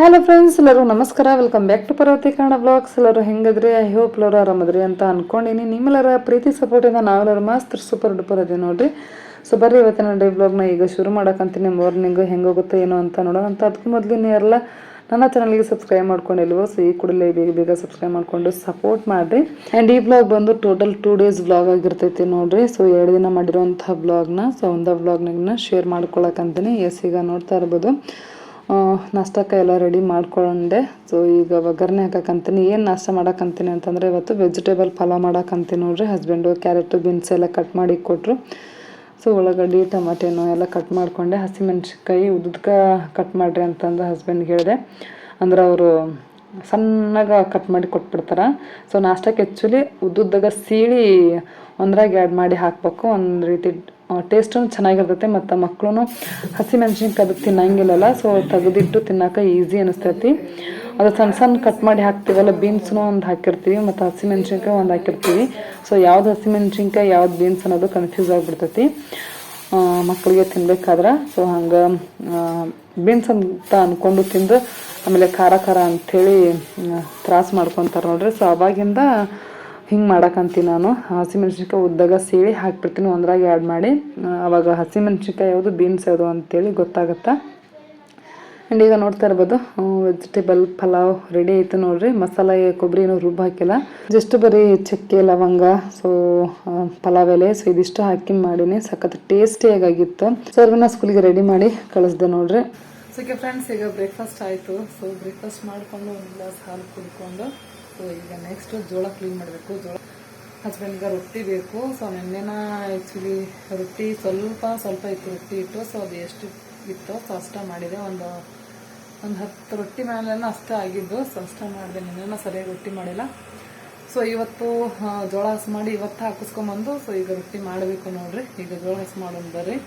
Hello friends ಎಲ್ಲರೂ ನಮಸ್ಕಾರ. Welcome back to Parvati Kannada blogs ಎಲ್ಲರೂ ಹೆಂಗದ್ರಿ? ಐ ಹೋಪ್ ಎಲ್ಲರೂ ಆರಾಮದ್ರಿ ಅಂತ ಅನ್ಕೊಂಡಿನಿ. ನಿಮ್ಮೆಲ್ಲರ ಪ್ರೀತಿ ಸಪೋರ್ಟಿಂದ ನಾವೆಲ್ಲರೂ ಮಸ್ತ್ ಸೂಪರ್ ಡೂಪರ್ ಅದೇ ನೋಡ್ರಿ. ಸೊ ಬರ್ರಿ ಇವತ್ತಿನ ಡೇ ಬ್ಲಾಗ್ನ ಈಗ ಶುರು ಮಾಡೋಕ್ಕಂತೀನಿ ಮಾರ್ನಿಂಗ್ ಹೆಂಗೆ ಹೋಗುತ್ತೆ, ಏನೋ ಅಂತ ನೋಡೋಣ ಅಂತ. ಅದಕ್ಕೂ ಮೊದಲು ಎಲ್ಲ ನನ್ನ ಚಾನಲ್ಗೆ ಸಬ್ಸ್ಕ್ರೈಬ್ ಮಾಡ್ಕೊಂಡಿಲ್ವೋ ಸೊ ಈ ಕೂಡಲೇ ಬೇಗ ಬೇಗ ಸಬ್ಸ್ಕ್ರೈಬ್ ಮಾಡ್ಕೊಂಡು ಸಪೋರ್ಟ್ ಮಾಡಿರಿ. ಆ್ಯಂಡ್ ಈ ಬ್ಲಾಗ್ ಬಂದು ಟೋಟಲ್ ಟೂ ಡೇಸ್ ಬ್ಲಾಗ್ ಆಗಿರ್ತೈತಿ ನೋಡಿರಿ. ಸೊ ಎರಡು ದಿನ ಮಾಡಿರೋಂಥ ಬ್ಲಾಗ್ನ ಸೊ ಒಂದು ಬ್ಲಾಗ್ನಾಗ ಶೇರ್ ಮಾಡ್ಕೊಳಕ್ಕಂತೀನಿ ಎಸ್ ಈಗ ನೋಡ್ತಾ ಇರ್ಬೋದು. ನಾಷ್ಟಕ್ಕೆ ಎಲ್ಲ ರೆಡಿ ಮಾಡ್ಕೊಂಡೆ. ಸೊ ಈಗ ಒಗ್ಗರಣೆ ಹಾಕಕ್ಕಂತೀನಿ ಏನು ನಾಷ್ಟ ಮಾಡೋಕ್ಕಂತೀನಿ ಅಂತಂದರೆ, ಇವತ್ತು ವೆಜಿಟೇಬಲ್ ಪಲಾವ್ ಮಾಡೋಕ್ಕಂತೀನಿ ನೋಡ್ರಿ. ಹಸ್ಬೆಂಡು ಕ್ಯಾರೆಟು ಬೀನ್ಸ್ ಎಲ್ಲ ಕಟ್ ಮಾಡಿ ಕೊಟ್ಟರು ಸೊ ಉಳ್ಳಾಗಡ್ಡಿ ಟಮಾಟೆನೋ ಎಲ್ಲ ಕಟ್ ಮಾಡಿಕೊಂಡೆ. ಹಸಿಮೆಣ್ಸಿನ್ಕಾಯಿ ಉದ್ದಕ್ಕೆ ಕಟ್ ಮಾಡಿರಿ ಅಂತಂದು ಹಸ್ಬೆಂಡ್ಗೆ ಹೇಳಿದೆ. ಅಂದ್ರೆ ಅವರು ಸಣ್ಣಗೆ ಕಟ್ ಮಾಡಿ ಕೊಟ್ಬಿಡ್ತಾರೆ. ಸೊ ನಾಷ್ಟಕ್ಕೆ ಆ್ಯಕ್ಚುಲಿ ಉದ್ದುದ್ದಾಗ ಸೀಳಿ ಒಂದ್ರಾಗ ಆ್ಯಡ್ ಮಾಡಿ ಹಾಕಬೇಕು. ಒಂದು ರೀತಿ ಟೇಸ್ಟು ಚೆನ್ನಾಗಿರ್ತೈತೆ, ಮತ್ತು ಮಕ್ಕಳು ಹಸಿಮೆಣ್ಸಿನ್ಕಾಯಿ ಅದು ತಿನ್ನಂಗಿಲ್ಲಲ್ಲ ಸೊ ತೆಗೆದಿಟ್ಟು ತಿನ್ನೋಕೆ ಈಸಿ ಅನಿಸ್ತೈತಿ. ಅದು ಸಣ್ಣ ಸಣ್ಣ ಕಟ್ ಮಾಡಿ ಹಾಕ್ತೀವಲ್ಲ ಬೀನ್ಸ್ನೂ ಒಂದು ಹಾಕಿರ್ತೀವಿ, ಮತ್ತು ಹಸಿಮೆಣ್ಸಿನ್ಕಾಯಿ ಒಂದು ಹಾಕಿರ್ತೀವಿ. ಸೊ ಯಾವ್ದು ಹಸಿಮೆಣ್ಸಿನ್ಕಾಯಿ ಯಾವ್ದು ಬೀನ್ಸ್ ಅನ್ನೋದು ಕನ್ಫ್ಯೂಸ್ ಆಗಿಬಿಡ್ತೈತಿ. ಮಕ್ಕಳಿಗೆ ತಿನ್ಬೇಕಾದ್ರೆ ಸೊ ಹಂಗೆ ಬೀನ್ಸ್ ಅಂತ ಅಂದ್ಕೊಂಡು ತಿಂದು, ಆಮೇಲೆ ಖಾರ ಖಾರ ಅಂಥೇಳಿ ತ್ರಾಸ ಮಾಡ್ಕೊತಾರೆ ನೋಡ್ರಿ. ಸೊ ಅವಾಗಿಂದ ಹಿಂಗೆ ಮಾಡಕ್ಕಂತೀನಿ ನಾನು. ಹಸಿಮೆಣ್ಸಿನ್ಕಾಯಿ ಉದ್ದಾಗ ಸೀಳಿ ಹಾಕ್ಬಿಡ್ತೀನಿ, ಒಂದ್ರಾಗ ಆ್ಯಡ್ ಮಾಡಿ. ಆವಾಗ ಹಸಿಮೆಣ್ಸಿನ್ಕಾಯಿ ಯಾವುದು ಬೀನ್ಸ್ ಯಾವುದು ಅಂತೇಳಿ ಗೊತ್ತಾಗುತ್ತೆ? ಆ್ಯಂಡ್ ಈಗ ನೋಡ್ತಾ ಇರ್ಬೋದು ವೆಜಿಟೇಬಲ್ ಪಲಾವ್ ರೆಡಿ ಆಯಿತು ನೋಡ್ರಿ. ಮಸಾಲೆ ಕೊಬ್ಬರಿ ಏನೂ ರುಬ್ಬ ಹಾಕಿಲ್ಲ. ಜಸ್ಟ್ ಬರೀ ಚಕ್ಕೆ, ಲವಂಗ ಸೊ ಪಲಾವ್ ಎಲೆ. ಸೊ ಇದಿಷ್ಟು ಹಾಕಿ ಮಾಡೀನಿ. ಸಖತ್ ಟೇಸ್ಟಿಯಾಗಿತ್ತು ಸರ್ವನ್ನ ಸ್ಕೂಲಿಗೆ ರೆಡಿ ಮಾಡಿ ಕಳಿಸ್ದೆ ನೋಡ್ರಿ. ಸೊ ಫ್ರೆಂಡ್ಸ್ ಈಗ ಬ್ರೇಕ್ಫಾಸ್ಟ್ ಆಯಿತು. ಸೊ ಬ್ರೇಕ್ಫಾಸ್ಟ್ ಮಾಡಿಕೊಂಡು ಒಂದು ಗ್ಲಾಸ್ ಹಾಲು ಕುಡ್ಕೊಂಡು ಸೊ ಈಗ ನೆಕ್ಸ್ಟ್ ಜೋಳ ಕ್ಲೀನ್ ಮಾಡಬೇಕು. ಜೋಳ ಹಸ್ಬೆಂಡ್ಗೆ ರೊಟ್ಟಿ ಬೇಕು. ಸೊ ನಿನ್ನೆನ ಆ್ಯಕ್ಚುಲಿ ರೊಟ್ಟಿ ಸ್ವಲ್ಪ ಸ್ವಲ್ಪ ಇತ್ತು ರೊಟ್ಟಿ ಇಟ್ಟು ಸೊ ಅದು ಎಷ್ಟು ಇತ್ತು ಸೊ ಅಷ್ಟೇ ಮಾಡಿದೆ. ಒಂದು ಒಂದು ಹತ್ತು ರೊಟ್ಟಿ ಮೇಲೆ ಅಷ್ಟೇ ಆಗಿದ್ದು ಸೊ ಅಷ್ಟೇ ಮಾಡಿದೆ. ನಿನ್ನೆನ ಸರಿಯಾಗಿ ರೊಟ್ಟಿ ಮಾಡಿಲ್ಲ. ಸೊ ಇವತ್ತು ಜೋಳ ಹಸು ಮಾಡಿ ಇವತ್ತು ಹಾಕಿಸ್ಕೊಂಬಂದು ಸೊ ಈಗ ರೊಟ್ಟಿ ಮಾಡಬೇಕು ನೋಡ್ರಿ. ಈಗ ಜೋಳ ಹಸು ಮಾಡೋಣ ಬರ್ರಿ.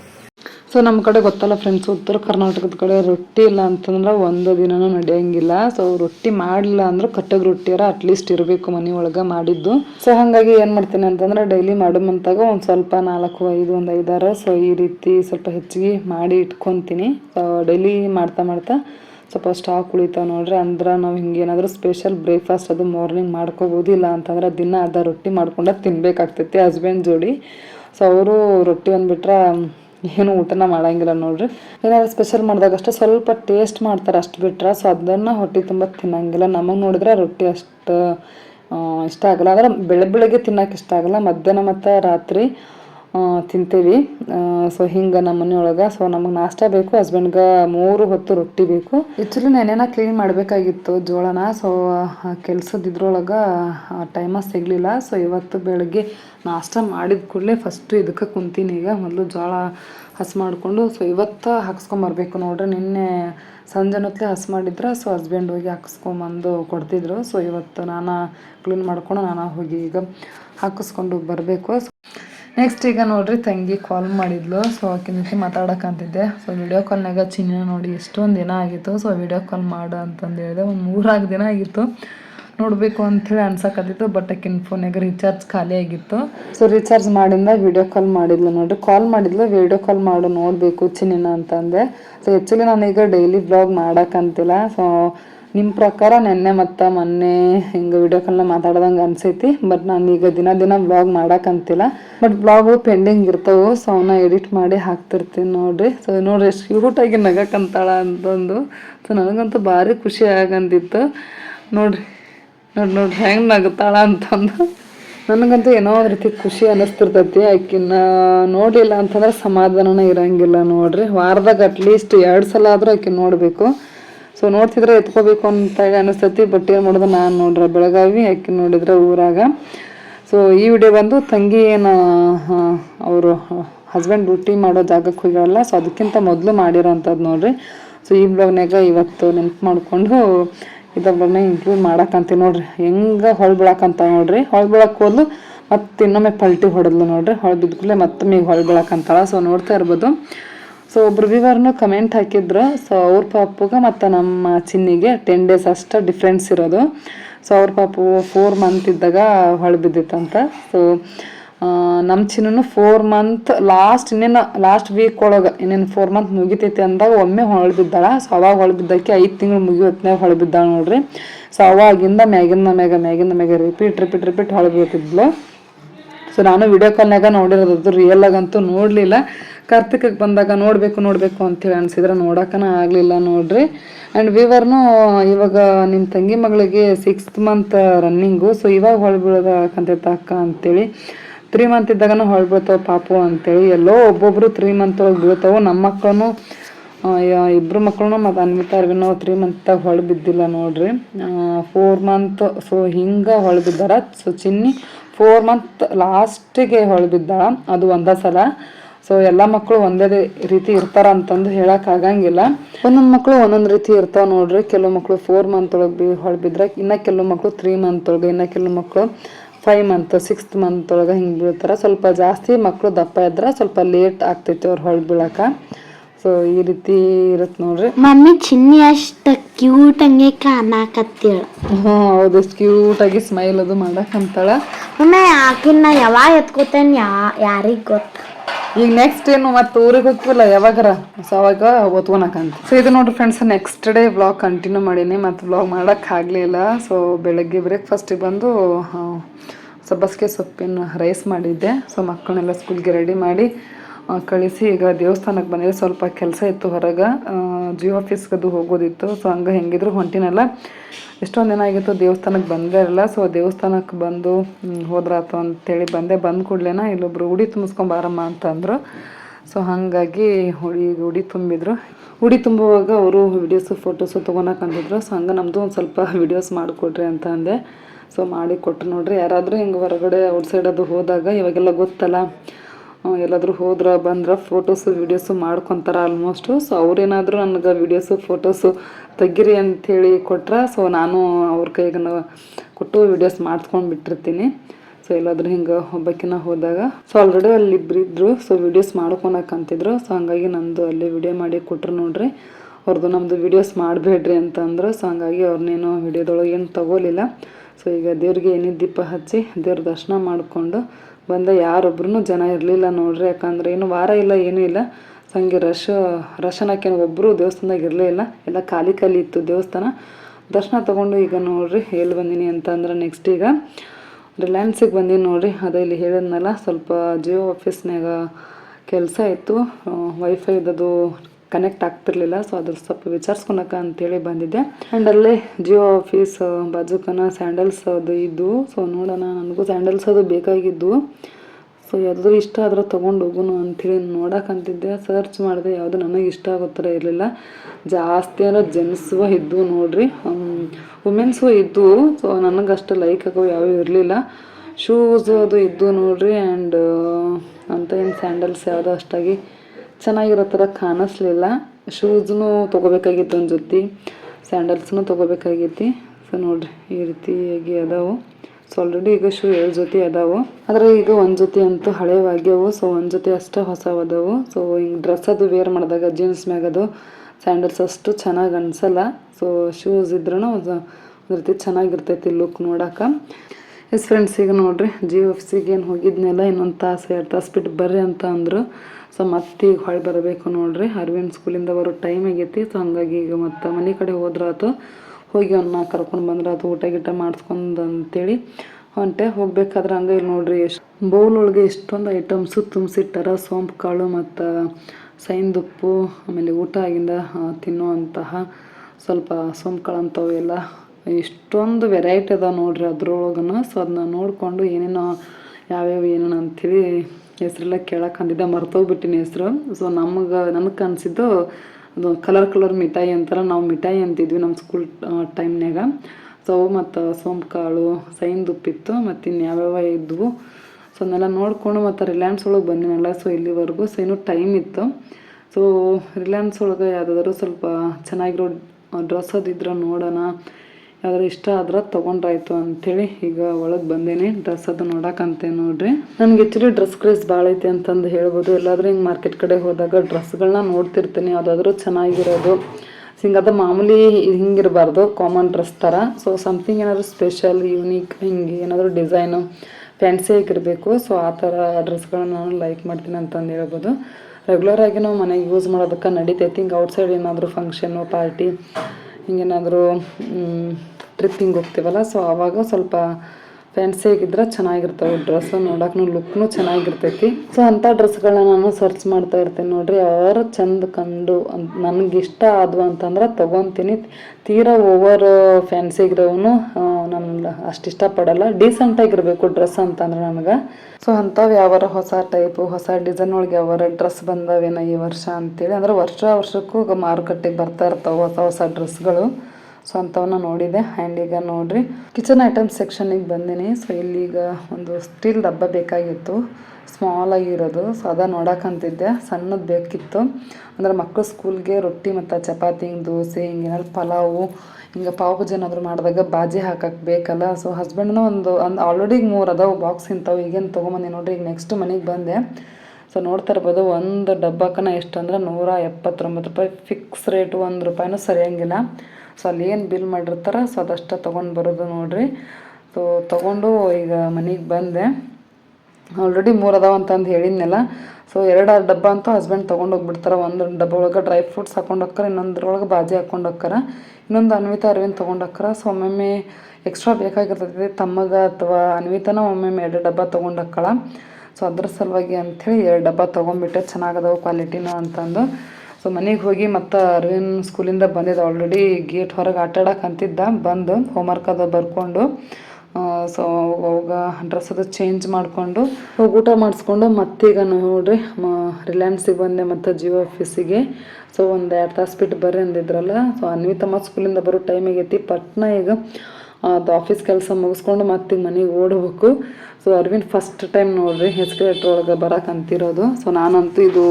ಸೊ ನಮ್ಮ ಕಡೆ ಗೊತ್ತಲ್ಲ ಫ್ರೆಂಡ್ಸ್ ಉತ್ತರ ಕರ್ನಾಟಕದ ಕಡೆ ರೊಟ್ಟಿ ಇಲ್ಲ ಅಂತಂದ್ರೆ ಒಂದು ದಿನನೂ ನಡೆಯಂಗಿಲ್ಲ. ಸೊ ರೊಟ್ಟಿ ಮಾಡಲಿಲ್ಲ ಅಂದ್ರೆ ಕಟ್ಟಗೆ ರೊಟ್ಟಿಯಾರ ಅಟ್ಲೀಸ್ಟ್ ಇರಬೇಕು ಮನೆ ಒಳಗೆ ಮಾಡಿದ್ದು. ಸೊ ಹಾಗಾಗಿ ಏನು ಮಾಡ್ತೀನಿ ಅಂತಂದ್ರೆ ಡೈಲಿ ಮಾಡುವಂತಾಗ ಒಂದು ಸ್ವಲ್ಪ ನಾಲ್ಕು, ಐದು, ಒಂದು ಐದಾರು. ಸೊ ಈ ರೀತಿ ಸ್ವಲ್ಪ ಹೆಚ್ಚಿಗೆ ಮಾಡಿ ಇಟ್ಕೊತೀನಿ. ಸೊ ಡೈಲಿ ಮಾಡ್ತಾ ಮಾಡ್ತಾ ಸ್ವಲ್ಪ ಸ್ಟಾಕ್ ಉಳಿತಾವ ನೋಡ್ರಿ. ಅಂದ್ರೆ ನಾವು ಹಿಂಗೇನಾದರೂ ಸ್ಪೆಷಲ್ ಬ್ರೇಕ್ಫಾಸ್ಟ್ ಅದು ಮಾರ್ನಿಂಗ್ ಮಾಡ್ಕೋಬೋದು ಇಲ್ಲ ಅಂತಂದ್ರೆ ದಿನ ಅದ ರೊಟ್ಟಿ ಮಾಡ್ಕೊಂಡ ತಿನ್ಬೇಕಾಗ್ತೈತಿ ಹಸ್ಬೆಂಡ್ ಜೋಡಿ. ಸೊ ಅವರು ರೊಟ್ಟಿ ಒಂದ್ಬಿಟ್ರೆ ಏನು ಊಟನ ಮಾಡಂಗಿಲ್ಲ ನೋಡ್ರಿ. ಏನಾದ್ರು ಸ್ಪೆಷಲ್ ಮಾಡಿದಾಗ ಅಷ್ಟೇ ಸ್ವಲ್ಪ ಟೇಸ್ಟ್ ಮಾಡ್ತಾರೆ ಅಷ್ಟು ಬಿಟ್ರೆ ಸೊ ಅದನ್ನು ಹೊಟ್ಟೆ ತುಂಬ ತಿನ್ನಂಗಿಲ್ಲ. ನಮಗೆ ನೋಡಿದ್ರೆ ರೊಟ್ಟಿ ಅಷ್ಟು ಇಷ್ಟ ಆಗಲ್ಲ. ಆದ್ರೆ ಬೆಳೆ ಬೆಳಗ್ಗೆ ತಿನ್ನಕ್ಕೆ ಇಷ್ಟ ಆಗಲ್ಲ. ಮಧ್ಯಾಹ್ನ ಮತ್ತು ರಾತ್ರಿ ತಿಂತೀವಿ. ಸೊ ಹಿಂಗೆ ನಮ್ಮ ಮನೆಯೊಳಗೆ ಸೊ ನಮಗೆ ನಾಷ್ಟ ಬೇಕು ಹಸ್ಬೆಂಡ್ಗೆ ಮೂರು ಹೊತ್ತು ರೊಟ್ಟಿ ಬೇಕು. ಆ್ಯಕ್ಚುಲಿ ನೆನೆನ ಕ್ಲೀನ್ ಮಾಡಬೇಕಾಗಿತ್ತು ಜೋಳನ. ಸೊ ಕೆಲ್ಸದ ಇದ್ರೊಳಗೆ ಟೈಮ ಸಿಗಲಿಲ್ಲ. ಸೊ ಇವತ್ತು ಬೆಳಗ್ಗೆ ನಾಷ್ಟ ಮಾಡಿದ ಕೂಡಲೇ ಫಸ್ಟು ಇದಕ್ಕೆ ಕುಂತೀನಿ. ಈಗ ಮೊದಲು ಜೋಳ ಹಸ್ ಮಾಡಿಕೊಂಡು ಸೊ ಇವತ್ತು ಹಾಕ್ಸ್ಕೊಂಬರ್ಬೇಕು ನೋಡ್ರಿ. ನಿನ್ನೆ ಸಂಜೆ ಹೊತ್ತಲೆ ಹಸ್ ಮಾಡಿದ್ರೆ ಸೊ ಹಸ್ಬೆಂಡ್ ಹೋಗಿ ಹಾಕಿಸ್ಕೊಂಬಂದು ಕೊಡ್ತಿದ್ರು. ಸೊ ಇವತ್ತು ನಾನು ಕ್ಲೀನ್ ಮಾಡ್ಕೊಂಡು ನಾನು ಹೋಗಿ ಈಗ ಹಾಕಿಸ್ಕೊಂಡು ಬರಬೇಕು. ನೆಕ್ಸ್ಟ್ ಈಗ ನೋಡ್ರಿ ತಂಗಿ ಕಾಲ್ ಮಾಡಿದ್ಲು. ಸೊ ಆಕಿನ ಜೊತೆ ಮಾತಾಡೋಕಂತಿದ್ದೆ ಸೊ ವಿಡಿಯೋ ಕಾಲ್ನಾಗ ಚಿನ್ನ ನೋಡಿ ಎಷ್ಟೊಂದು ದಿನ ಆಗಿತ್ತು. ಸೊ ವಿಡಿಯೋ ಕಾಲ್ ಮಾಡು ಅಂತಂದು ಹೇಳಿದೆ. ಒಂದು ಮೂರಾರು ದಿನ ಆಗಿತ್ತು. ನೋಡಬೇಕು ಅಂಥೇಳಿ ಅನ್ಸಕತ್ತಿತ್ತು. ಬಟ್ ಆಕಿನ ಫೋನ್ಯಾಗ ರೀಚಾರ್ಜ್ ಖಾಲಿ ಆಗಿತ್ತು. ಸೊ ರೀಚಾರ್ಜ್ ಮಾಡಿಂದ ವಿಡಿಯೋ ಕಾಲ್ ಮಾಡಿದ್ಲು ನೋಡ್ರಿ. ಕಾಲ್ ಮಾಡಿದ್ಲು ವಿಡಿಯೋ ಕಾಲ್ ಮಾಡು, ನೋಡಬೇಕು ಚಿನ್ನಿನ ಅಂತಂದೆ. ಸೊ ಆ್ಯಕ್ಚುಲಿ ನಾನೀಗ ಡೈಲಿ ಬ್ಲಾಗ್ ಮಾಡೋಕ್ಕಂತಿಲ್ಲ ಸೊ ನಿಮ್ಮ ಪ್ರಕಾರ ನೆನ್ನೆ ಮತ್ತು ಮೊನ್ನೆ ಹಿಂಗೆ ವಿಡಿಯೋ ಕಾಲ್ನ ಮಾತಾಡ್ದಂಗೆ ಅನಿಸೈತಿ ಬಟ್ ನಾನು ಈಗ ದಿನ ದಿನ ಬ್ಲಾಗ್ ಮಾಡಕ್ಕಂತಿಲ್ಲ ಬಟ್ ಬ್ಲಾಗು ಪೆಂಡಿಂಗ್ ಇರ್ತವೆ ಸೊ ಅವನ್ನ ಎಡಿಟ್ ಮಾಡಿ ಹಾಕ್ತಿರ್ತೀನಿ ನೋಡ್ರಿ. ಸೊ ನೋಡ್ರಿ ಎಷ್ಟು ಕ್ಯೂಟಾಗಿ ನಗಕ್ಕಂತಾಳ ಅಂತಂದು. ಸೊ ನನಗಂತೂ ಭಾರಿ ಖುಷಿ ಆಗಂತಿತ್ತು. ನೋಡ್ರಿ, ನೋಡಿ, ನೋಡ್ರಿ ಹೆಂಗೆ ನಗತಾಳ ಅಂತಂದು. ನನಗಂತೂ ಏನೋ ಒಂದು ರೀತಿ ಖುಷಿ ಅನ್ನಿಸ್ತಿರ್ತೈತಿ ಆಕಿನ್ನ ನೋಡಲಿಲ್ಲ ಅಂತಂದ್ರೆ ಸಮಾಧಾನನೇ ಇರಂಗಿಲ್ಲ ನೋಡ್ರಿ. ವಾರದಾಗ ಅಟ್ಲೀಸ್ಟ್ ಎರಡು ಸಲ ಆದರೂ ಆಕೆ ನೋಡಬೇಕು. ಸೊ ನೋಡ್ತಿದ್ರೆ ಎತ್ಕೋಬೇಕು ಅಂತ ಹೇಳಿ ಅನಿಸ್ತೈತಿ ಬಟ್ ಏನು ಮಾಡೋದು ನಾನು ನೋಡ್ರೆ, ಬೆಳಗಾವಿ ಅಕ್ಕಿ ನೋಡಿದ್ರೆ ಊರಾಗ. ಸೊ ಈ ವಿಡಿಯೋ ಬಂದು ತಂಗಿ ಏನು ಅವರು ಹಸ್ಬೆಂಡ್ ರೊಟ್ಟಿ ಮಾಡೋ ಜಾಗಕ್ಕೆ ಹೋಗಿರಲ್ಲ ಸೊ ಅದಕ್ಕಿಂತ ಮೊದಲು ಮಾಡಿರೋಂಥದ್ದು ನೋಡ್ರಿ. ಸೊ ಈ ಬ್ಲಾಗ್ನಾಗ ಇವತ್ತು ನೆನಪು ಮಾಡಿಕೊಂಡು ಇದನ್ನ ಇನ್ಕ್ಲೂಡ್ ಮಾಡಕ್ಕಂತೀವಿ ನೋಡ್ರಿ. ಹೆಂಗೆ ಹೊಳ್ ಬೀಳಕ್ಕಂತ ನೋಡ್ರಿ. ಹೊಳ್ ಬಿಳಕ್ಕೆ ಹೋದ್ಲು, ಮತ್ತೆ ಇನ್ನೊಮ್ಮೆ ಪಲ್ಟಿ ಹೊಡೆದ್ಲು ನೋಡ್ರಿ. ಹೊಳ್ ಕೂಡಲೇ ಮತ್ತೊಮ್ಮೆ ಈಗ ಹೊಳ್ ಸೊ ನೋಡ್ತಾ ಇರ್ಬೋದು. ಸೊ ಒಬ್ರು ವಿವರ್ನು ಕಮೆಂಟ್ ಹಾಕಿದ್ರು ಸೊ ಅವ್ರ ಪಾಪುಗೆ ಮತ್ತು ನಮ್ಮ ಚಿನ್ನಿಗೆ ಟೆನ್ ಡೇಸ್ ಅಷ್ಟು ಡಿಫ್ರೆನ್ಸ್ ಇರೋದು. ಸೊ ಅವ್ರ ಪಾಪು ಫೋರ್ ಮಂತ್ ಇದ್ದಾಗ ಹೊಳೆ ಬಿದ್ದಿತ್ತಂತ. ಸೊ ನಮ್ಮ ಚಿನ್ನನು ಫೋರ್ ಮಂತ್ ಲಾಸ್ಟ್ ಇನ್ನೇನು ಲಾಸ್ಟ್ ವೀಕ್ ಒಳಗೆ ಇನ್ನೇನು ಫೋರ್ ಮಂತ್ ಮುಗಿತೈತಿ ಅಂದಾಗ ಒಮ್ಮೆ ಹೊಳೆ ಬಿದ್ದಾಳ. ಸೊ ಅವಾಗ ಹೊಳ್ ಬಿದ್ದಕ್ಕೆ ಐದು ತಿಂಗಳು ಮುಗಿ ಹೊಳ್ ಬಿದ್ದಾಳ ನೋಡ್ರಿ. ಸೊ ಅವಾಗಿಂದ ಮ್ಯಾಗಿಂದ ಮ್ಯಾಗ ಮ್ಯಾಗಿಂದ ಮ್ಯಾಗ ರಿಪೀಟ್ ರಿಪೀಟ್ ರಿಪೀಟ್ ಹೊಳೆ ಬೀಳ್ತಿದ್ಲು ಸೊ ನಾನು ವಿಡಿಯೋ ಕಾಲ್ನಾಗ ನೋಡಿರೋದು ರಿಯಲ್ ಆಗಂತೂ ನೋಡಲಿಲ್ಲ. ಕಾರ್ತಿಕಕ್ಕೆ ಬಂದಾಗ ನೋಡಬೇಕು ನೋಡಬೇಕು ಅಂತೇಳಿ ಅನಿಸಿದ್ರೆ ನೋಡೋಕನ ಆಗಲಿಲ್ಲ ನೋಡ್ರಿ. ಆ್ಯಂಡ್ ವಿವರ್ನು ಇವಾಗ ನಿಮ್ಮ ತಂಗಿ ಮಗಳಿಗೆ ಸಿಕ್ಸ್ತ್ ಮಂತ್ ರನ್ನಿಂಗು ಸೊ ಇವಾಗ ಹೊಳ್ಬೀಳೋದಕ್ಕಂತೈತೆ ಅಕ್ಕ ಅಂತೇಳಿ. ತ್ರೀ ಮಂತ್ ಇದ್ದಾಗನೂ ಹೊಳ್ಬೀಳ್ತಾವ ಪಾಪು ಅಂತೇಳಿ. ಎಲ್ಲೋ ಒಬ್ಬೊಬ್ಬರು ತ್ರೀ ಮಂತ್ ಒಳಗೆ ಬೀಳ್ತಾವೆ. ನಮ್ಮ ಮಕ್ಕಳು ಇಬ್ಬರು ಮಕ್ಕಳು ಮತ್ತು ಅನ್ವಿತಾ ಅರ್ವಿನೋ ತ್ರೀ ಮಂತಾಗ ಹೊಳ್ ಬಿದ್ದಿಲ್ಲ ನೋಡ್ರಿ. ಫೋರ್ ಮಂತ್ ಸೊ ಹಿಂಗೆ ಹೊಳೆ ಬಿದ್ದಾರ. ಸೊ ಚಿನ್ನಿ ಫೋರ್ ಮಂತ್ ಲಾಸ್ಟಿಗೆ ಹೊಳೆ ಬಿದ್ದಾಳ. ಅದು ಒಂದೇ ಸಲ. ಸೊ ಎಲ್ಲ ಮಕ್ಕಳು ಒಂದೇ ರೀತಿ ಇರ್ತಾರ ಅಂತಂದು ಹೇಳಕ್ ಆಗಂಗಿಲ್ಲ. ಒಂದೊಂದು ಮಕ್ಕಳು ಒಂದೊಂದು ರೀತಿ ಇರ್ತಾವ ನೋಡ್ರಿ. ಕೆಲವು ಮಕ್ಕಳು ಫೋರ್ ಮಂತ್ ಒಳಗೆ ಬಿ ಹೊಳ್ ಬಿದ್ರೆ ಇನ್ನ ಕೆಲವು ಮಕ್ಕಳು ತ್ರೀ ಮಂತ್ ಒಳಗೆ ಇನ್ನ ಕೆಲವು ಮಕ್ಕಳು ಫೈವ್ ಮಂತ್ ಸಿಕ್ಸ್ತ್ ಮಂತ್ ಒಳಗೆ ಹಿಂಗೆ ಬೀಳ್ತಾರೆ. ಸ್ವಲ್ಪ ಜಾಸ್ತಿ ಮಕ್ಕಳು ದಪ್ಪ ಇದ್ರೆ ಸ್ವಲ್ಪ ಲೇಟ್ ಆಗ್ತೈತಿ ಅವ್ರು ಹೊಳ್ ಬೀಳಕ. ಸೊ ಈ ರೀತಿ ಇರುತ್ತೆ ನೋಡ್ರಿ. ಮಮ್ಮಿ ಚಿನ್ನಿ ಅಷ್ಟ ಕ್ಯೂಟ್ ಹಂಗೆ ಕಾಣಕತ್ತೇಳ. ಹ್ಞೂ ಹೌದು ಕ್ಯೂಟ್ ಆಗಿ ಸ್ಮೈಲ್ ಅದು ಮಾಡಕ್ ಅಂತಾಳ. ಮಮ್ಮಿ ಆಕಿನ್ನ ಯಾವಾಗ ಎತ್ಕೋತೇನ್ ಯಾ ಯಾರಿಗೆ ಗೊತ್ತ. ಈಗ ನೆಕ್ಸ್ಟ್ ಏನು ಮತ್ತೆ ಊರಿಗೆ ಹೋಗ್ತಿವಲ್ಲ ಯಾವಾಗಾರ? ಸೊ ಅವಾಗ ಓದ್ಕೊಳಕಂತ ಸೊ ಇದು ನೋಡ್ರಿ friends next day vlog continue ಮಾಡೀನಿ. ಮತ್ತು ವ್ಲಾಗ್ ಮಾಡಕ್ ಆಗ್ಲಿಲ್ಲ. ಸೊ ಬೆಳಗ್ಗೆ ಬ್ರೇಕ್ಫಾಸ್ಟಿಗೆ ಬಂದು ಸಬ್ಬಸ್ಗೆ ಸೊಪ್ಪಿನ ರೈಸ್ ಮಾಡಿದ್ದೆ. ಸೊ ಮಕ್ಕಳನ್ನೆಲ್ಲ ಸ್ಕೂಲ್ಗೆ ರೆಡಿ ಮಾಡಿ ಕಳಿಸಿ. ಈಗ ದೇವಸ್ಥಾನಕ್ಕೆ ಬಂದಿದ್ದೆ ಸ್ವಲ್ಪ ಕೆಲಸ ಇತ್ತು ಹೊರಗೆ. ಜಿಯೋ ಆಫೀಸ್ಗೆ ಅದು ಹೋಗೋದಿತ್ತು. ಸೊ ಹಂಗೆ ಹೆಂಗಿದ್ರು ಹೊಂಟಿನಲ್ಲ. ಎಷ್ಟೊಂದು ದಿನ ಆಗಿತ್ತು ದೇವಸ್ಥಾನಕ್ಕೆ ಬಂದೇ ಇರಲ್ಲ ಸೊ ದೇವಸ್ಥಾನಕ್ಕೆ ಬಂದು ಹೋದ್ರಾತು ಅಂತೇಳಿ ಬಂದೆ. ಬಂದ ಕೂಡಲೇನ ಇಲ್ಲೊಬ್ರು ಉಡಿ ತುಂಬಿಸ್ಕೊಂಬಾರಮ್ಮ ಅಂತಂದರು ಸೊ ಹಾಗಾಗಿ ಹುಡಿ ಉಡಿ ತುಂಬಿದ್ರು. ಉಡಿ ತುಂಬುವಾಗ ಅವರು ವಿಡಿಯೋಸು ಫೋಟೋಸು ತೊಗೊಳಕಂತಿದ್ರು ಸೊ ಹಂಗೆ ನಮ್ಮದು ಒಂದು ಸ್ವಲ್ಪ ವಿಡಿಯೋಸ್ ಮಾಡಿಕೊಡ್ರಿ ಅಂತ ಅಂದೆ. ಸೊ ಮಾಡಿ ಕೊಟ್ಟರು ನೋಡ್ರಿ. ಯಾರಾದರೂ ಹಿಂಗೆ ಹೊರಗಡೆ ಔಟ್ಸೈಡ್ ಅದು ಹೋದಾಗ ಇವಾಗೆಲ್ಲ ಗೊತ್ತಲ್ಲ. ಎಲ್ಲಾದರೂ ಹೋದ್ರೆ ಬಂದ್ರೆ ಫೋಟೋಸು ವೀಡಿಯೋಸು ಮಾಡ್ಕೊತಾರೆ ಆಲ್ಮೋಸ್ಟು ಸೊ ಅವ್ರೇನಾದರೂ ನನಗೆ ವೀಡಿಯೋಸು ಫೋಟೋಸು ತೆಗಿರಿ ಅಂಥೇಳಿ ಕೊಟ್ರೆ ಸೊ ನಾನು ಅವ್ರ ಕೈಗೆ ಕೊಟ್ಟು ವೀಡಿಯೋಸ್ ಮಾಡಿಸ್ಕೊಂಡು ಬಿಟ್ಟಿರ್ತೀನಿ. ಸೊ ಎಲ್ಲಾದರೂ ಹಿಂಗೆ ಒಬ್ಬಕ್ಕಿನ ಹೋದಾಗ ಸೊ ಆಲ್ರೆಡಿ ಅಲ್ಲಿ ಇಬ್ರು ಇದ್ದರು ಸೊ ವೀಡಿಯೋಸ್ ಮಾಡ್ಕೊಳಕಂತಿದ್ರು ಸೊ ಹಂಗಾಗಿ ನಂದು ಅಲ್ಲಿ ವಿಡಿಯೋ ಮಾಡಿ ಕೊಟ್ರು ನೋಡ್ರಿ. ಅವ್ರದ್ದು ನಮ್ಮದು ವೀಡಿಯೋಸ್ ಮಾಡಬೇಡ್ರಿ ಅಂತಂದ್ರು. ಸೊ ಹಂಗಾಗಿ ಅವ್ರನ್ನೇನು ವಿಡಿಯೋದೊಳಗೆ ಏನು ತಗೋಲಿಲ್ಲ. ಸೊ ಈಗ ದೇವ್ರಿಗೆ ಏನಿದ್ದೀಪ ದೀಪ ಹಚ್ಚಿ ದೇವ್ರ ದರ್ಶನ ಮಾಡಿಕೊಂಡು ಬಂದ ಯಾರೊಬ್ರು ಜನ ಇರಲಿಲ್ಲ ನೋಡ್ರಿ, ಯಾಕಂದ್ರೆ ಏನು ವಾರ ಇಲ್ಲ, ಏನೂ ಇಲ್ಲ. ಸಂಗೆ ರಶ್ ರಶನಕ್ಕೇನು ಒಬ್ಬರು ದೇವಸ್ಥಾನದಾಗ ಇರಲೇ ಇಲ್ಲ. ಎಲ್ಲ ಖಾಲಿ ಖಾಲಿ ಇತ್ತು ದೇವಸ್ಥಾನ. ದರ್ಶನ ತಗೊಂಡು ಈಗ ನೋಡ್ರಿ, ಎಲ್ಲಿ ಬಂದೀನಿ ಅಂತ ಅಂದ್ರೆ ನೆಕ್ಸ್ಟ್ ಈಗ ರಿಲಯನ್ಸಿಗೆ ಬಂದೀನಿ ನೋಡ್ರಿ. ಅದೇ ಇಲ್ಲಿ ಹೇಳಿದ್ನಲ್ಲ, ಸ್ವಲ್ಪ ಜಿಯೋ ಆಫೀಸ್ನಾಗ ಕೆಲಸ ಇತ್ತು. ವೈಫೈದದು ಕನೆಕ್ಟ್ ಆಗ್ತಿರ್ಲಿಲ್ಲ ಸೊ ಅದ್ರ ಸ್ವಲ್ಪ ವಿಚಾರಿಸ್ಕೊಳಕ ಅಂತೇಳಿ ಬಂದಿದ್ದೆ. ಆ್ಯಂಡ್ ಅಲ್ಲೇ ಜಿಯೋ ಆಫೀಸ್ ಬಾಜುಕನ ಸ್ಯಾಂಡಲ್ಸ್ ಅದು ಇದ್ದು ಸೊ ನೋಡೋಣ, ನನಗೂ ಸ್ಯಾಂಡಲ್ಸ್ ಅದು ಬೇಕಾಗಿದ್ದು. ಸೊ ಯಾವ್ದಾದ್ರು ಇಷ್ಟ ಆದ್ರೆ ತೊಗೊಂಡು ಹೋಗುನು ಅಂಥೇಳಿ ನೋಡೋಕಂತಿದ್ದೆ ಸರ್ಚ್ ಮಾಡಿದೆ, ಯಾವುದು ನನಗೆ ಇಷ್ಟ ಆಗೋ ಥರ ಇರಲಿಲ್ಲ. ಜಾಸ್ತಿ ಅಂದರೆ ಜೆಂಟ್ಸು ಇದ್ದು ನೋಡ್ರಿ. ವುಮೆನ್ಸು ಇದ್ದು ಸೊ ನನಗೆ ಅಷ್ಟು ಲೈಕ್ ಆಗೋ ಯಾವ್ಯಾವ ಇರಲಿಲ್ಲ. ಶೂಸ್ ಅದು ಇದ್ದು ನೋಡ್ರಿ ಆ್ಯಂಡ್ ಅಂತ ಏನು ಸ್ಯಾಂಡಲ್ಸ್ ಯಾವುದೋ ಅಷ್ಟಾಗಿ ಚೆನ್ನಾಗಿರೋ ಥರ ಕಾಣಿಸ್ಲಿಲ್ಲ. ಶೂಸ್ನು ತೊಗೋಬೇಕಾಗಿತ್ತು ಒಂದು ಜೊತೆ ಸ್ಯಾಂಡಲ್ಸ್ನು ತೊಗೋಬೇಕಾಗೈತಿ ಸೊ ನೋಡ್ರಿ, ಈ ರೀತಿಯಾಗಿ ಅದಾವು. ಸೊ ಆಲ್ರೆಡಿ ಈಗ ಶೂ ಎರಡು ಜೊತೆ ಅದಾವು. ಆದರೆ ಈಗ ಒಂದು ಜೊತೆ ಅಂತೂ ಹಳೆಯವಾಗ್ಯಾವು ಸೊ ಒಂದು ಜೊತೆ ಅಷ್ಟೇ ಹೊಸವು ಅದಾವು ಸೊ ಹಿಂಗೆ ಡ್ರೆಸ್ ಅದು ವೇರ್ ಮಾಡಿದಾಗ ಜೀನ್ಸ್ ಮ್ಯಾಗ ಅದು ಸ್ಯಾಂಡಲ್ಸ್ ಅಷ್ಟು ಚೆನ್ನಾಗಿ ಅನಿಸಲ್ಲ. ಸೊ ಶೂಸ್ ಇದ್ರೂ ಒಂದು ರೀತಿ ಚೆನ್ನಾಗಿರ್ತೈತಿ ಲುಕ್ ನೋಡಕ್ಕೆ ಎಸ್ ಫ್ರೆಂಡ್ಸ್ ಈಗ ನೋಡ್ರಿ ಜಿಯೋ ಆಫೀಸಿಗೆ ಏನು ಹೋಗಿದ್ನೆಲ್ಲ ಇನ್ನೊಂದು ತಾಸು, ಎರಡು ತಾಸು ಬಿಟ್ಟು ಬರ್ರಿ ಅಂತ ಅಂದರು. ಸೊ ಮತ್ತೆ ಈಗ ಹೊಳೆ ಬರಬೇಕು ನೋಡ್ರಿ. ಅರವಿಂದ್ ಸ್ಕೂಲಿಂದ ಬರೋ ಟೈಮ್ ಆಗೈತಿ. ಸೊ ಹಂಗಾಗಿ ಈಗ ಮತ್ತೆ ಮನೆ ಕಡೆ ಹೋದ್ರಾತು ಹೋಗಿ ಅವನ್ನ ಕರ್ಕೊಂಡು ಬಂದ್ರಾತು ಊಟ ಗೀಟ ಮಾಡಿಸ್ಕೊಂಡು ಅಂತೇಳಿ ಹೊಂಟೆ, ಹೋಗ್ಬೇಕಾದ್ರೆ ಹಂಗೆ ಇಲ್ಲಿ ನೋಡ್ರಿ, ಎಷ್ಟು ಬೌಲ್ ಒಳಗೆ ಎಷ್ಟೊಂದು ಐಟಮ್ಸು ತುಂಬಿಸಿಟ್ಟಾರ. ಸೋಂಪು, ಕಾಳು ಮತ್ತು ಸೈನ್ದುಪ್ಪು ಆಮೇಲೆ ಊಟ ಆಗಿಂದ ತಿನ್ನುವಂತಹ ಸ್ವಲ್ಪ ಸೋಂಪು ಕಾಳು ಅಂಥವು ಎಲ್ಲ ಇಷ್ಟೊಂದು ವೆರೈಟಿ ಅದ ನೋಡ್ರಿ ಅದ್ರೊಳಗನ. ಸೊ ಅದನ್ನ ನೋಡಿಕೊಂಡು ಏನೇನೋ ಯಾವ್ಯಾವ ಏನೇನು ಅಂಥೇಳಿ ಹೆಸರೆಲ್ಲ ಕೇಳಕ್ಕೆ ಅಂದಿದ್ದೆ, ಮರ್ತೋಗ್ಬಿಟ್ಟಿನಿ ಹೆಸರು. ಸೊ ನಮಗೆ ನನಗೆ ಅನಿಸಿದ್ದು ಅದು ಕಲರ್ ಕಲರ್ ಮಿಠಾಯಿ ಅಂತಾರೆ. ನಾವು ಮಿಠಾಯಿ ಅಂತಿದ್ವಿ ನಮ್ಮ ಸ್ಕೂಲ್ ಟೈಮ್ನಾಗ ಸೊ ಮತ್ತು ಸೋಂಪು ಕಾಳು ಸೈನ್ದುಪ್ಪಿತ್ತು ಮತ್ತು ಇನ್ನು ಯಾವ್ಯಾವ ಇದ್ವು. ಸೊ ಅದನ್ನೆಲ್ಲ ನೋಡಿಕೊಂಡು ಮತ್ತು ರಿಲಯನ್ಸ್ ಒಳಗೆ ಬಂದಿನಲ್ಲ ಸೊ ಇಲ್ಲಿವರೆಗೂ. ಸೊ ಇನ್ನೂ ಟೈಮ್ ಇತ್ತು. ಸೊ ರಿಲಯನ್ಸ್ ಒಳಗೆ ಯಾವುದಾದ್ರು ಸ್ವಲ್ಪ ಚೆನ್ನಾಗಿರೋ ಡ್ರೆಸ್ ಅದಿದ್ರೆ ನೋಡೋಣ. ಯಾವ್ದಾರು ಇಷ್ಟ ಆದ್ರೆ ತೊಗೊಂಡ್ರಾಯ್ತು ಅಂಥೇಳಿ ಈಗ ಒಳಗೆ ಬಂದೇನೆ. ಡ್ರೆಸ್ ಅದು ನೋಡಕ್ಕಂತೆ ನೋಡ್ರಿ. ನನಗೆ ಆ್ಯಕ್ಚುಲಿ ಡ್ರೆಸ್ ಕ್ರೇಸ್ ಭಾಳ ಐತಿ ಅಂತಂದು ಹೇಳ್ಬೋದು. ಎಲ್ಲಾದರೂ ಹಿಂಗೆ ಮಾರ್ಕೆಟ್ ಕಡೆ ಹೋದಾಗ ಡ್ರೆಸ್ಗಳನ್ನ ನೋಡ್ತಿರ್ತೀನಿ. ಯಾವುದಾದ್ರೂ ಚೆನ್ನಾಗಿರೋದು. ಹಿಂಗದ ಮಾಮೂಲಿ ಹಿಂಗಿರಬಾರ್ದು ಕಾಮನ್ ಡ್ರೆಸ್ ಥರ ಸೊ ಸಮಥಿಂಗ್ ಏನಾದರೂ ಸ್ಪೆಷಲ್ ಯೂನಿಕ್ ಹಿಂಗೆ ಏನಾದರೂ ಡಿಸೈನು ಫ್ಯಾನ್ಸಿ ಆಗಿರಬೇಕು. ಸೊ ಆ ಥರ ಡ್ರೆಸ್ಗಳನ್ನ ನಾನು ಲೈಕ್ ಮಾಡ್ತೀನಿ ಅಂತಂದು ಹೇಳ್ಬೋದು. ರೆಗ್ಯುಲರ್ ಆಗಿ ನಾವು ಮನೆಗೆ ಯೂಸ್ ಮಾಡೋದಕ್ಕೆ ನಡೀತೈತಿ. ಹಿಂಗೆ ಔಟ್ಸೈಡ್ ಏನಾದರೂ ಫಂಕ್ಷನ್ನು ಪಾರ್ಟಿ ಹಿಂಗೇನಾದರೂ ಟ್ರಿಪ್ಪಿಂಗ್ ಹೋಗ್ತೀವಲ್ಲ ಸೊ ಆವಾಗ ಸ್ವಲ್ಪ ಫ್ಯಾನ್ಸಿ ಆಗಿದ್ರೆ ಚೆನ್ನಾಗಿರ್ತಾವೆ ಡ್ರೆಸ್ ನೋಡೋಕ್ಕೂ ಲುಕ್ನು ಚೆನ್ನಾಗಿರ್ತೈತಿ. ಸೊ ಅಂಥ ಡ್ರೆಸ್ಗಳನ್ನ ನಾನು ಸರ್ಚ್ ಮಾಡ್ತಾ ಇರ್ತೀನಿ ನೋಡ್ರಿ, ಯಾರು ಚಂದ ಕಂಡು ಅಂತ ಇಷ್ಟ ಆದ್ವು ಅಂತಂದ್ರೆ ತೊಗೊತೀನಿ. ತೀರಾ ಓವರ್ ಫ್ಯಾನ್ಸಿ ಆಗಿರೋನು ನನ್ನ ಅಷ್ಟು ಇಷ್ಟಪಡಲ್ಲ. ಡೀಸೆಂಟಾಗಿರಬೇಕು ಡ್ರೆಸ್ ಅಂತಂದ್ರೆ ನನಗೆ ಸೊ ಅಂಥವು ಯಾವಾರ ಹೊಸ ಟೈಪು ಹೊಸ ಡಿಸೈನ್ ಒಳಗೆ ಯಾವಾರ ಡ್ರೆಸ್ ಬಂದವೇನ ಈ ವರ್ಷ ಅಂತೇಳಿ, ಅಂದ್ರೆ ವರ್ಷ ವರ್ಷಕ್ಕೂ ಮಾರುಕಟ್ಟೆಗೆ ಬರ್ತಾ ಇರ್ತಾವೆ ಹೊಸ ಹೊಸ ಡ್ರೆಸ್ಗಳು ಸೊ ಅಂಥವನ್ನ ನೋಡಿದೆ. ಆ್ಯಂಡ್ ಈಗ ನೋಡಿರಿ ಕಿಚನ್ ಐಟಮ್ಸ್ ಸೆಕ್ಷನಿಗೆ ಬಂದೀನಿ. ಸೊ ಇಲ್ಲಿಗ ಒಂದು ಸ್ಟೀಲ್ ಡಬ್ಬ ಬೇಕಾಗಿತ್ತು. ಸ್ಮಾಲ್ ಆಗಿರೋದು. ಸೊ ಅದ ನೋಡಕ್ಕಂತಿದ್ದೆ ಸಣ್ಣದು ಬೇಕಿತ್ತು. ಅಂದ್ರೆ ಮಕ್ಕಳು ಸ್ಕೂಲ್ಗೆ ರೊಟ್ಟಿ ಮತ್ತು ಚಪಾತಿ ಹಿಂಗೆ ದೋಸೆ ಹಿಂಗೆ ಏನಾದ್ರು ಪಲಾವು, ಹಿಂಗೆ ಪಾವ್ ಭಾಜಿ ಏನಾದರೂ ಮಾಡಿದಾಗ ಬಾಜಿ ಹಾಕಕ್ಕೆ ಬೇಕಲ್ಲ. ಸೊ ಹಸ್ಬೆಂಡ್ನ ಒಂದು ಅಂದ್ ಆಲ್ರೆಡಿ ಮೂರು ಅದಾವೆ ಬಾಕ್ಸ್ ಇಂಥವು. ಈಗೇನು ತೊಗೊಂಬಂದಿ ನೋಡ್ರಿ. ಈಗ ನೆಕ್ಸ್ಟ್ ಮನೆಗೆ ಬಂದೆ. ಸೊ ನೋಡ್ತಾ ಇರ್ಬೋದು, ಒಂದು ಡಬ್ಬಕ್ಕನ ಎಷ್ಟು ಅಂದ್ರೆ ನೂರ ಎಪ್ಪತ್ತೊಂಬತ್ತು ರೂಪಾಯಿ ಫಿಕ್ಸ್ ರೇಟು ಒಂದು ರೂಪಾಯಿನೂ ಸರಿಯಂಗಿಲ್ಲ. ಸೊ ಅಲ್ಲಿ ಏನು ಬಿಲ್ ಮಾಡಿರ್ತಾರೆ ಸೊ ಅದಷ್ಟು ತೊಗೊಂಡು ಬರೋದು ನೋಡಿರಿ. ಸೊ ತೊಗೊಂಡು ಈಗ ಮನೆಗೆ ಬಂದೆ. ಆಲ್ರೆಡಿ ಮೂರು ಅದಾವ ಅಂತಂದು ಹೇಳಿದ್ನಲ್ಲ. ಸೊ ಎರಡು ಡಬ್ಬ ಅಂತೂ ಹಸ್ಬೆಂಡ್ ತೊಗೊಂಡು ಹೋಗ್ಬಿಡ್ತಾರೆ. ಒಂದು ಡಬ್ಬ ಒಳಗೆ ಡ್ರೈ ಫ್ರೂಟ್ಸ್ ಹಾಕೊಂಡು ಹೋಗ್ತಾರೆ ಇನ್ನೊಂದ್ರೊಳಗೆ ಬಾಜಿ ಹಾಕೊಂಡು ಹೋಗ್ತಾರೆ. ಇನ್ನೊಂದು ಅನ್ವಿತಾ ಅರವಿಂದ್ ತೊಗೊಂಡು ಹೋಗ್ತಾರೆ. ಸೊ ಒಮ್ಮೊಮ್ಮೆ ಎಕ್ಸ್ಟ್ರಾ ಬೇಕಾಗಿರ್ತೈತಿ. ತಮ್ಮಗ ಅಥವಾ ಅನ್ವಿತಾನ ಒಮ್ಮೊಮ್ಮೆ ಎರಡು ಡಬ್ಬ ತೊಗೊಂಡು ಹೋಕ್ಕಳ ಸೊ ಅದ್ರ ಸಲುವಾಗಿ ಅಂಥೇಳಿ ಎರಡು ಡಬ್ಬ ತೊಗೊಂಡ್ಬಿಟ್ಟೆ. ಚೆನ್ನಾಗದವು ಕ್ವಾಲಿಟಿನ ಅಂತಂದು. ಸೊ ಮನೆಗೆ ಹೋಗಿ ಮತ್ತು ಅರವಿಂದ್ ಸ್ಕೂಲಿಂದ ಬಂದಿದ್ದ ಆಲ್ರೆಡಿ ಗೇಟ್ ಹೊರಗೆ ಆಟ ಆಡಕ್ಕೆ ಅಂತಿದ್ದ. ಬಂದು ಹೋಮ್ವರ್ಕ್ ಅದು ಬರ್ಕೊಂಡು ಸೊ ಅವಾಗ ಡ್ರೆಸ್ ಅದು ಚೇಂಜ್ ಮಾಡಿಕೊಂಡು, ಹೋಗಿ ಊಟ ಮಾಡಿಸ್ಕೊಂಡು ಮತ್ತೀಗ ನೋಡ್ರಿ ರಿಲಯನ್ಸಿಗೆ ಬಂದೆ ಮತ್ತು ಜಿಯೋ ಆಫೀಸಿಗೆ ಸೊ ಒಂದು ಎರಡು ತಾಸು ಬಿಟ್ಟು ಬರ್ರಿ ಅಂದಿದ್ರಲ್ಲ ಸೊ ಅನ್ವಿತಮ್ಮ ಸ್ಕೂಲಿಂದ ಬರೋ ಟೈಮ್ ಆಗೈತಿ. ಪಟ್ನ ಈಗ ಅದು ಆಫೀಸ್ ಕೆಲಸ ಮುಗಿಸ್ಕೊಂಡು ಮತ್ತೆ ಮನೆಗೆ ಓಡಬೇಕು. ಸೊ ಅರವಿಂದ್ ಫಸ್ಟ್ ಟೈಮ್ ನೋಡ್ರಿ ಎಸ್ಕಲೇಟ್ರ್ ಒಳಗೆ ಬರಕ್ಕೆ ಅಂತಿರೋದು. ಸೊ ನಾನಂತೂ ಇದು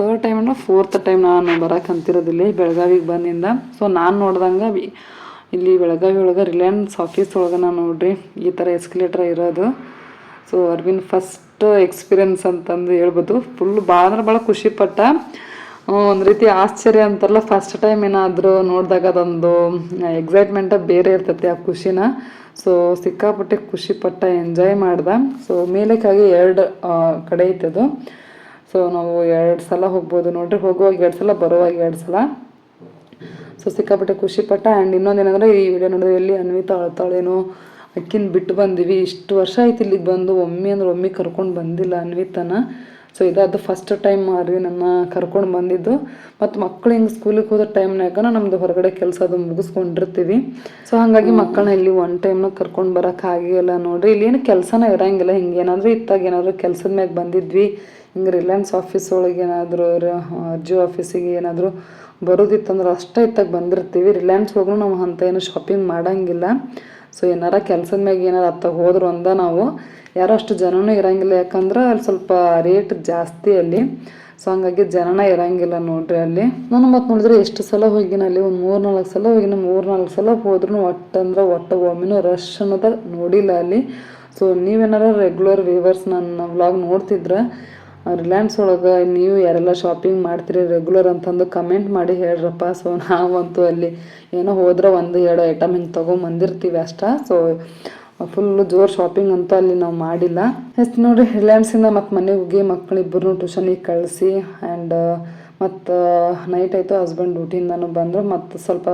ತರ್ಡ್ ಟೈಮ್ ಫೋರ್ತ್ ಟೈಮ್ ನಾನು ಬರಕ್ಕೆ ಅಂತಿರೋದಿಲ್ಲ ಬೆಳಗಾವಿಗೆ ಬಂದಿಂದ. ಸೊ ನಾನು ನೋಡ್ದಂಗೆ ಇಲ್ಲಿ ಬೆಳಗಾವಿ ಒಳಗೆ ರಿಲಯನ್ಸ್ ಆಫೀಸ್ ಒಳಗೆ ನಾನು ನೋಡ್ರಿ, ಈ ಥರ ಎಸ್ಕಲೇಟರ್ ಇರೋದು. ಸೊ ಅರ್ವಿನ್ ಫಸ್ಟ್ ಎಕ್ಸ್ಪೀರಿಯನ್ಸ್ ಅಂತಂದು ಹೇಳ್ಬೋದು. ಫುಲ್ ಭಾಳ ಅಂದ್ರೆ ಭಾಳ ಖುಷಿಪಟ್ಟ. ಒಂದು ರೀತಿ ಆಶ್ಚರ್ಯ ಅಂತಾರಲ್ಲ ಫಸ್ಟ್ ಟೈಮ್ ಏನಾದರೂ ನೋಡಿದಾಗ ಅದೊಂದು ಎಕ್ಸೈಟ್ಮೆಂಟ ಬೇರೆ ಇರ್ತೈತಿ ಆ ಖುಷಿನ. ಸೊ ಸಿಕ್ಕಾಪಟ್ಟೆ ಖುಷಿಪಟ್ಟ ಎಂಜಾಯ್ ಮಾಡ್ದೆ. ಸೊ ಮೇಲಕ್ಕಾಗಿ ಎರಡು ಕಡೆ ಅದು. ಸೊ ನಾವು ಎರಡು ಸಲ ಹೋಗ್ಬೋದು. ನೋಡ್ರಿ ಹೋಗುವಾಗ ಎರಡು ಸಲ ಬರುವಾಗ ಎರಡು ಸಲ. ಸೊ ಸಿಕ್ಕಾಪಟ್ಟೆ ಖುಷಿಪಟ್ಟ ಆ್ಯಂಡ್ ಇನ್ನೊಂದೇನಂದ್ರೆ ಈ ವಿಡಿಯೋ ನೋಡಿದ್ರೆ ಎಲ್ಲಿ ಅನ್ವಿತಾ ಅಳ್ತಾಳೇನೋ ಅಕ್ಕಿನ ಬಿಟ್ಟು ಬಂದಿವಿ. ಇಷ್ಟು ವರ್ಷ ಆಯ್ತು ಇಲ್ಲಿಗೆ ಬಂದು. ಒಮ್ಮೆ ಅಂದ್ರೆ ಒಮ್ಮೆ ಕರ್ಕೊಂಡು ಬಂದಿಲ್ಲ ಅನ್ವಿತನ. ಸೊ ಇದಾದ ಫಸ್ಟ್ ಟೈಮ್ ಅರಿವಿನನ್ನ ಕರ್ಕೊಂಡು ಬಂದಿದ್ದು. ಮತ್ತು ಮಕ್ಕಳು ಹಿಂಗೆ ಸ್ಕೂಲಿಗೆ ಹೋದ ಟೈಮ್ನಾಗ ನಮ್ಮದು ಹೊರಗಡೆ ಕೆಲಸ ಅದು ಮುಗಿಸ್ಕೊಂಡಿರ್ತೀವಿ. ಸೊ ಹಾಗಾಗಿ ಮಕ್ಕಳನ್ನ ಇಲ್ಲಿ ಒನ್ ಟೈಮ್ನ ಕರ್ಕೊಂಡು ಬರೋಕ್ಕಾಗಿಲ್ಲ ಆಗಿಲ್ಲ ನೋಡ್ರಿ. ಇಲ್ಲಿ ಏನು ಕೆಲಸನ ಇರಂಗಿಲ್ಲ. ಹಿಂಗೆ ಏನಾದರೂ ಇತ್ತಾಗ ಏನಾದರೂ ಕೆಲಸದ ಮ್ಯಾಗ ಬಂದಿದ್ವಿ. ಹಿಂಗೆ ರಿಲಯನ್ಸ್ ಆಫೀಸ್ ಒಳಗೆ ಏನಾದರೂ ಅರ್ಜಿ ಆಫೀಸಿಗೆ ಏನಾದರೂ ಬರೋದಿತ್ತಂದ್ರೆ ಅಷ್ಟೇ ಇತ್ತಾಗ ಬಂದಿರ್ತೀವಿ. ರಿಲಯನ್ಸ್ ಹೋಗ್ರು ನಾವು ಅಂತ ಏನು ಶಾಪಿಂಗ್ ಮಾಡಂಗಿಲ್ಲ. ಸೊ ಏನಾರ ಕೆಲಸದ ಮ್ಯಾಗ ಏನಾರ ಅತ್ತ ಹೋದ್ರು ಅಂದ ನಾವು. ಯಾರೋ ಅಷ್ಟು ಜನನೂ ಇರಂಗಿಲ್ಲ. ಯಾಕಂದ್ರೆ ಅಲ್ಲಿ ಸ್ವಲ್ಪ ರೇಟ್ ಜಾಸ್ತಿ ಅಲ್ಲಿ. ಸೊ ಹಂಗಾಗಿ ಜನನ ಇರೋಂಗಿಲ್ಲ ನೋಡ್ರಿ ಅಲ್ಲಿ. ನಾನು ಮತ್ತೆ ನೋಡಿದ್ರೆ ಎಷ್ಟು ಸಲ ಹೋಗಿನ ಅಲ್ಲಿ? ಒಂದು ಮೂರು ನಾಲ್ಕು ಸಲ ಹೋಗಿನ. ಮೂರು ನಾಲ್ಕು ಸಲ ಹೋದ್ರೂ ಒಟ್ಟು ಅಂದ್ರೆ ಒಟ್ಟು ಒಮ್ಮೆನೂ ರಶ್ ಅನ್ನೋದ ನೋಡಿಲ್ಲ ಅಲ್ಲಿ. ಸೊ ನೀವೇನಾರ ರೆಗ್ಯುಲರ್ ವ್ಯೂವರ್ಸ್ ನನ್ನ ವ್ಲಾಗ್ ನೋಡ್ತಿದ್ರೆ ರಿಲಯನ್ಸ್ ಒಳಗೆ ನೀವು ಯಾರೆಲ್ಲ ಶಾಪಿಂಗ್ ಮಾಡ್ತೀರಿ ರೆಗ್ಯುಲರ್ ಅಂತಂದು ಕಮೆಂಟ್ ಮಾಡಿ ಹೇಳ್ರಪ್ಪ. ಸೊ ನಾವಂತೂ ಅಲ್ಲಿ ಏನೋ ಹೋದ್ರೆ ಒಂದು ಎರಡು ಐಟಮ್ ಹಿಂಗೆ ತೊಗೊಂಬಂದಿರ್ತೀವಿ ಅಷ್ಟ. ಸೊ ಫುಲ್ಲು ಜೋರು ಶಾಪಿಂಗ್ ಅಂತೂ ಅಲ್ಲಿ ನಾವು ಮಾಡಿಲ್ಲ. ಎಷ್ಟು ನೋಡಿ ರಿಲಯನ್ಸಿಂದ ಮತ್ತು ಮನೆಗೆ ಹೋಗಿ ಮಕ್ಕಳಿಬ್ಬರನ್ನೂ ಟ್ಯೂಷನಿಗೆ ಕಳಿಸಿ ಆ್ಯಂಡ್ ಮತ್ತು ನೈಟ್ ಆಯಿತು ಹಸ್ಬೆಂಡ್ ಡ್ಯೂಟಿಯಿಂದನೂ ಬಂದರು. ಮತ್ತು ಸ್ವಲ್ಪ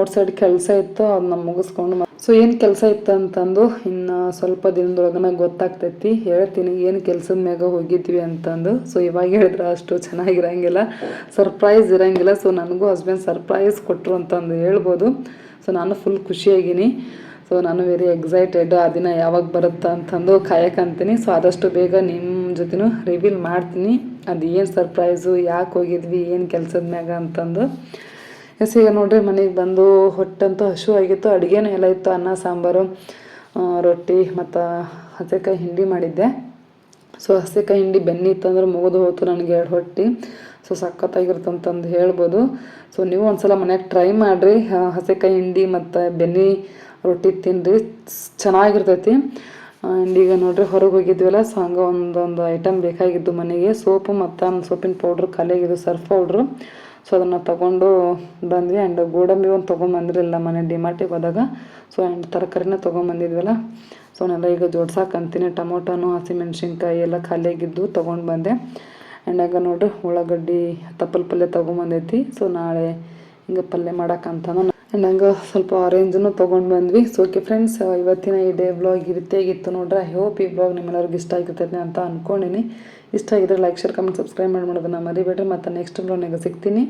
ಔಟ್ಸೈಡ್ ಕೆಲಸ ಇತ್ತು ಅದನ್ನ ಮುಗಿಸ್ಕೊಂಡು ಸೊ ಏನು ಕೆಲಸ ಇತ್ತು ಅಂತಂದು ಇನ್ನು ಸ್ವಲ್ಪ ದಿನದೊಳಗನ ಗೊತ್ತಾಗ್ತೈತಿ. ಹೇಳ್ತೀನಿ, ಏನು ಕೆಲಸದ ಮ್ಯಾಗ ಹೋಗಿದ್ವಿ ಅಂತಂದು. ಸೊ ಇವಾಗ ಹೇಳಿದ್ರೆ ಅಷ್ಟು ಚೆನ್ನಾಗಿರಂಗಿಲ್ಲ. ಸರ್ಪ್ರೈಸ್ ಇರಂಗಿಲ್ಲ. ಸೊ ನನಗೂ ಹಸ್ಬೆಂಡ್ ಸರ್ಪ್ರೈಸ್ ಕೊಟ್ಟರು ಅಂತಂದು ಹೇಳ್ಬೋದು. ಸೊ ನಾನು ಫುಲ್ ಖುಷಿಯಾಗಿನಿ. ಸೊ ನಾನು ವೆರಿ ಎಕ್ಸೈಟೆಡ್ ಆ ದಿನ ಯಾವಾಗ ಬರುತ್ತಾ ಅಂತಂದು ಕಾಯಕಂತೀನಿ. ಸೊ ಆದಷ್ಟು ಬೇಗ ನಿಮ್ಮ ಜೊತೆನೂ ರಿವೀಲ್ ಮಾಡ್ತೀನಿ. ಅದು ಏನು ಸರ್ಪ್ರೈಸು ಯಾಕೆ ಹೋಗಿದ್ವಿ, ಏನು ಕೆಲಸದ ಮ್ಯಾಗ ಅಂತಂದು. ಎಸ್, ಈಗ ನೋಡ್ರಿ ಮನೆಗೆ ಬಂದು ಹೊಟ್ಟಂತೂ ಆಗಿತ್ತು, ಅಡುಗೆನೂ ಎಲ್ಲ ಇತ್ತು, ಅನ್ನ, ಸಾಂಬಾರು ರೊಟ್ಟಿ ಮತ್ತು ಹಸೆಕಾಯಿ ಹಿಂಡಿ ಮಾಡಿದ್ದೆ. ಸೊ, ಹಸೆಕಾಯಿ ಹಿಂಡಿ ಬೆನ್ನಿ ಇತ್ತಂದ್ರೆ ಮುಗಿದು ಹೋಯ್ತು ನನಗೆ ಎರಡು ಹೊಟ್ಟಿ. ಸೊ ಸಖತ್ತಾಗಿರ್ತಂತಂದು ಹೇಳ್ಬೋದು. ಸೊ, ನೀವು ಒಂದ್ಸಲ ಮನ್ಯಾಗ ಟ್ರೈ ಮಾಡಿರಿ. ಹಸೆಕಾಯಿ ಹಿಂಡಿ ಮತ್ತು ಬೆನ್ನಿ ರೊಟ್ಟಿ ತಿನ್ನಿರಿ ಚೆನ್ನಾಗಿರ್ತೈತಿ. ಆ್ಯಂಡ್ ಈಗ ನೋಡ್ರಿ ಹೊರಗೆ ಹೋಗಿದ್ವಲ್ಲ, ಸೊ, ಹಂಗೆ ಒಂದೊಂದು ಐಟಮ್ ಬೇಕಾಗಿದ್ದು ಮನೆಗೆ. ಸೋಪು ಮತ್ತು ಸೋಪಿನ ಪೌಡ್ರ್ ಖಾಲಿಯಾಗಿದ್ದು ಸರ್ಫ್ ಪೌಡ್ರು ಸೊ ಅದನ್ನು ತೊಗೊಂಡು ಬಂದ್ವಿ ಆ್ಯಂಡ್ ಗೋಡಂಬಿ ಒಂದು ತೊಗೊಂಬಂದ್ರಿಲ್ಲ ಮನೆ ಡಿಮಾರ್ಟಿಗೆ ಹೋದಾಗ. ಸೊ ಆ್ಯಂಡ್ ತರಕಾರಿನ ತೊಗೊಂಬಂದಿದ್ವಲ್ಲ ಸೊ ನಾನೆಲ್ಲ ಈಗ ಜೋಡ್ಸಾಕಂತೀನಿ ಟೊಮೊಟೊನು, ಹಸಿಮೆಣ್ಸಿನ್ಕಾಯಿ ಎಲ್ಲ ಖಾಲಿಯಾಗಿದ್ದು ತೊಗೊಂಡು ಬಂದೆ. ಆ್ಯಂಡ್ ಆಗ ನೋಡ್ರಿ, ಉಳ್ಳಾಗಡ್ಡಿ, ತಪ್ಪಲ್ ಪಲ್ಯ ತೊಗೊಂಬಂದೈತಿ ಸೊ ನಾಳೆ ಹಿಂಗೆ ಪಲ್ಯ ನಾನು ಆ್ಯಂಡ್ ಹಂಗೆ ಸ್ವಲ್ಪ ಆರೆಂಜನ್ನು ತೊಗೊಂಡು ಬಂದ್ವಿ. ಸೊ ಓಕೆ ಫ್ರೆಂಡ್ಸ್ ಇವತ್ತಿನ ಈ ಡೇ ಇರುತ್ತೆ ಇತ್ತು ನೋಡ್ರಿ. ಐ ಹೋಪ್ ಈ ಬ್ಲಾಗ್ ನಿಮ್ಮೆಲ್ಲರಿಗೂ ಇಷ್ಟ ಆಗಿರ್ತೈತೆ ಅಂತ ಅಂದ್ಕೊಂಡಿನಿ ಇಷ್ಟ ಆಗಿದ್ರೆ ಲೈಕ್ ಶೇರ್ ಕಮೆಂಟ್ ಸಬ್ಸ್ಕ್ರೈಬ್ ಮಾಡಿ ಮಾಡೋದನ್ನ ಮರಿಬೇಡ್ರಿ. ಮತ್ತು ನೆಕ್ಸ್ಟ್ ಬ್ಲಾಗ್ನಾಗ ಸಿಗ್ತೀನಿ.